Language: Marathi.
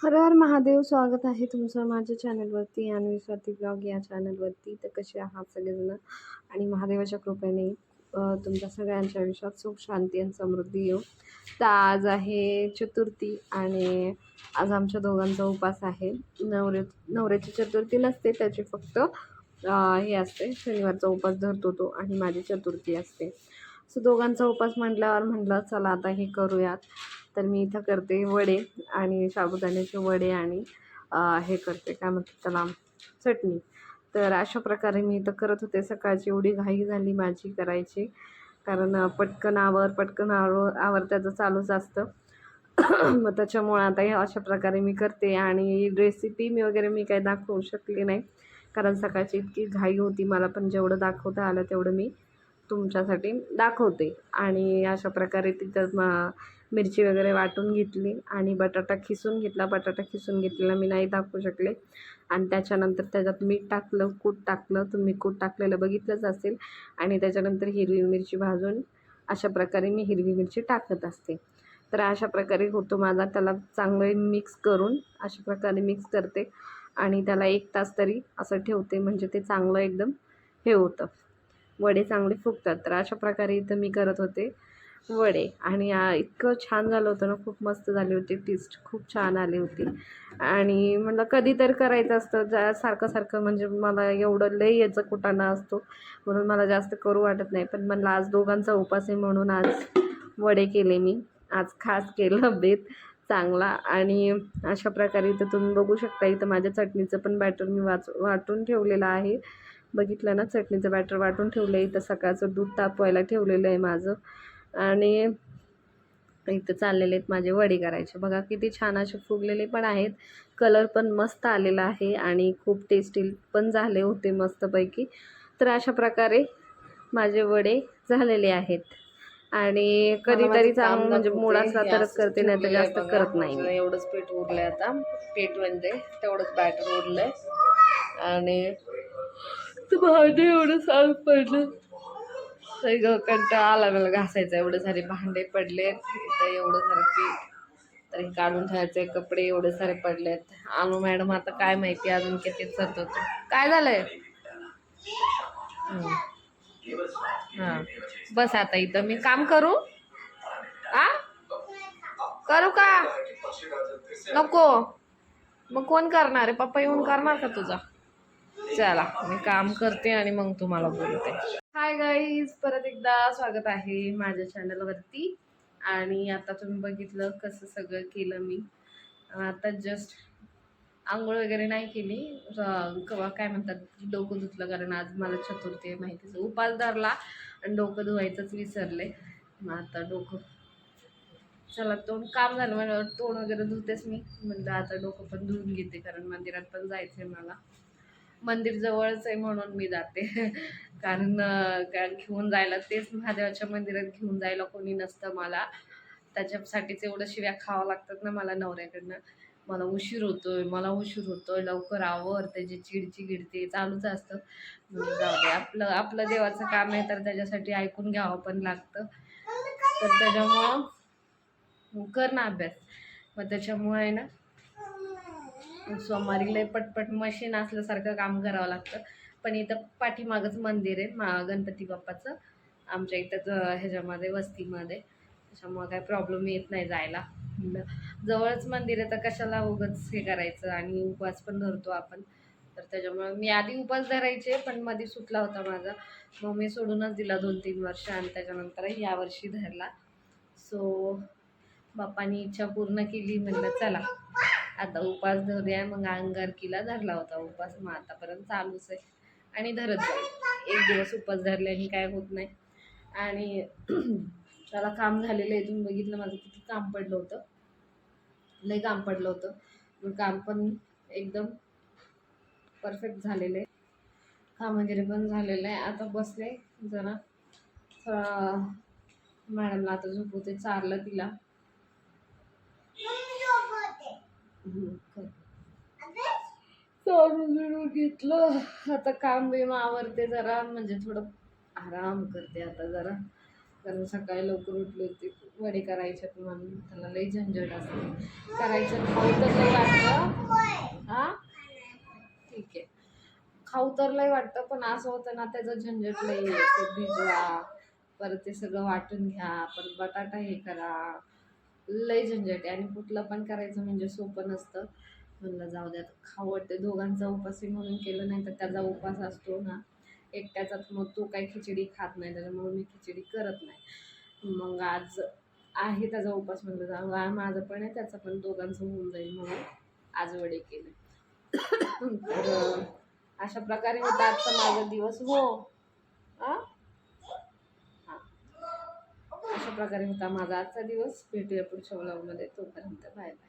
हर हर महादेव स्वागत आहे तुमचं माझ्या चॅनलवरती आणि स्वाती ब्लॉग या चॅनलवरती तर कसे आहात सगळेजण? आणि महादेवाच्या कृपेने तुमच्या सगळ्यांच्या आयुष्यात सुख शांती आणि समृद्धी येऊ तर आज आहे चतुर्थी आणि आज आमच्या दोघांचा उपास आहे. नवरे नवऱ्याची चतुर्थी नसते त्याची फक्त हे असते शनिवारचा उपास धरतो तो आणि माझी चतुर्थी असते. सो दोघांचा उपास म्हटल्यावर म्हटलं चला आता हे करूयात. तर मी इथं करते वडे आणि साबुदाण्याचे वडे आणि हे करते काय म्हणतात त्याला चटणी. तर अशा प्रकारे मी इथं करत होते. सकाळची एवढी घाई झाली माझी करायची. कारण पटकन आवर पटकन आवर आवर त्याचं चालूच असतं. मग त्याच्यामुळं आता हे अशा प्रकारे मी करते. आणि रेसिपी मी वगैरे मी काही दाखवू शकले नाही. कारण सकाळची इतकी घाई होती मला पण जेवढं दाखवता आलं तेवढं मी तुमच्यासाठी दाखवते. आणि अशा प्रकारे तिथं म मिरची वगैरे वाटून घेतली आणि बटाटा खिसून घेतला. बटाटा खिसून घेतलेला मी नाही दाखवू शकले. आणि त्याच्यानंतर त्याच्यात मीठ टाकलं कूट टाकलं. तुम्ही कूट टाकलेलं बघितलंच असेल. आणि त्याच्यानंतर हिरवी मिरची भाजून अशा प्रकारे मी हिरवी मिरची टाकत असते. तर अशा प्रकारे होतो माझा. त्याला चांगले मिक्स करून अशा प्रकारे मिक्स करते. आणि त्याला एक तास तरी असं ठेवते. म्हणजे ते चांगलं एकदम हे होतं. वडे चांगले फुगतात. तर अशा प्रकारे इथं मी करत होते वडे. आणि इतकं छान झालं होतं ना खूप मस्त झाली होती टेस्ट खूप छान आली होती. आणि म्हणलं कधी तर करायचं असतं. जा सारखं सारखं म्हणजे मला एवढं लई याचं कुटाणा असतो. म्हणून मला जास्त करू वाटत नाही. पण म्हणलं आज दोघांचा उपास आहे म्हणून आज वडे केले मी. आज खास केलं बेत चांगला. आणि अशा प्रकारे इथं तुम्ही बघू शकता इथं माझ्या चटणीचं पण बॅटर मी वाच वाटून ठेवलेलं आहे. बघितलं ना चटणीचं बॅटर वाटून ठेवलं आहे इथं सकाळचं दूध तापवायला ठेवलेलं आहे माझं. आणि इथं चाललेले आहेत माझे वडे करायचे. बघा किती छान असे फुगलेले पण आहेत. कलर पण मस्त आलेला आहे आणि खूप टेस्टी पण झाले होते मस्तपैकी. तर अशा प्रकारे माझे वडे झालेले आहेत. आणि कधीतरी चांग म्हणजे असला तरच करते नाही तर जास्त करत नाही. एवढंच पीठ उरलंय आता. पीठ म्हणजे तेवढंच बॅटर उरलंय. आणि भांडे एवढं साफ पडलं. सगळं कंटाळा आला मला घासायचं. एवढे सारे भांडे पडलेत इथं एवढं सारं पीठ तरी काढून ठेवायचे कपडे एवढे सारे पडलेत. आणू मॅडम आता काय माहिती अजून किती सरत होतो काय झालंय? हां. बस आता इथं. मी काम करू? आ? करू का? नको. मग कोण करणार आहे? पप्पा येऊन करणार का तुझा? चला मी काम करते आणि मग तुम्हाला बोलते. हाय गाईज परत एकदा स्वागत आहे माझ्या चॅनलवरती आणि आता तुम्ही बघितलं कसं सगळं केलं मी. आता जस्ट आंघोळ वगैरे नाही केली. कवा काय म्हणतात डोकं धुतलं कारण आज मला चतुर्थी आहे माहितीच. उपास धरला आणि डोकं धुवायचंच विसरले. मग आता डोकं चला तोंड काम झालं म्हणजे तोंड वगैरे धुतेच मी. म्हणलं आता डोकं पण धुवून घेते कारण मंदिरात पण जायचं आहे मला. मंदिर जवळच आहे म्हणून मी जाते. कारण कारण घेऊन जायला तेच महादेवाच्या मंदिरात घेऊन जायला कोणी नसतं मला. त्याच्यासाठीच एवढं शिव्या खावं लागतात ना मला नवऱ्याकडनं. मला उशीर होतोय मला उशीर होतोय लवकर आवर त्याची चिडचिड ते चालूच असतं. जाऊ दे. आपलं आपलं देवाचं काम आहे तर त्याच्यासाठी ऐकून घ्यावं पण लागतं. तर त्याच्यामुळं कर ना अभ्यास. मग त्याच्यामुळे आहे ना सोमवारी लय पटपट मशीन असल्यासारखं काम करावं लागतं. पण इथं पाठीमागच मंदिर आहे मा गणपती बाप्पाचं. आमच्या इथंच ह्याच्यामध्ये वस्तीमध्ये. त्याच्यामुळं काय प्रॉब्लेम येत नाही जायला. म्हणलं, जवळच मंदिर आहे तर कशाला उगाच हे करायचं? आणि उपवास पण धरतो आपण. तर त्याच्यामुळं मी आधी उपवास धरायचे पण मध्ये सुटला होता माझा. मग मी सोडूनच दिला दोन तीन वर्ष आणि त्याच्यानंतर यावर्षी धरला. सो बाप्पानी इच्छा पूर्ण केली म्हणलं चला. आता उपास धरूया मग अंगारकीला धरला होता उपास. मग आतापर्यंत चालूच आहे. आणि धरत जाईल एक दिवस उपास धरल्याने काय होत नाही. आणि त्याला काम झालेलं आहे. तुम्ही बघितलं माझं किती काम पडलं होतं. लई काम पडलं होतं. मग काम पण एकदम परफेक्ट झालेलं आहे. काम वगैरे पण झालेलं आहे. आता बसले जरा. थोडा मॅडमला आता झोपवते. चारलं तिला. सोडून घेतलं. आता काम बिम आवरते जरा म्हणजे थोडं आराम करते आता जरा. कारण सकाळी लवकर उठले होते वडे करायच्यात म्हणून. त्याला लई झंझट असते. करायचं खाऊ तर लई वाटतं. हा? ठीक आहे. खाऊ तर लई वाटतं पण असं होतं ना त्याचं झंझट लई भिजवा. परत ते सगळं वाटून घ्या. परत बटाटा हे करा. लय झंझट आहे आणि कुठलं पण करायचं म्हणजे सोपं नसतं. म्हणलं जाऊ द्या खाऊ वाटते दोघांचा उपास म्हणून केलं नाही तर त्याचा उपास असतो ना. एकट्याचाच मग तो काही खिचडी खात नाही त्याच्यामुळे मी खिचडी करत नाही. मग आज आहे त्याचा उपास म्हणलं जाऊ आ- माझं पण आहे त्याचं पण दोघांचं होऊन जाईल म्हणून आज वडे केले. तर अशा प्रकारे होता आजचा माझा दिवस. हो. आ? हा. अशा प्रकारे होता माझा आजचा दिवस. भेटूया पुढच्या व्लॉगमध्ये तोपर्यंत बाय बाय.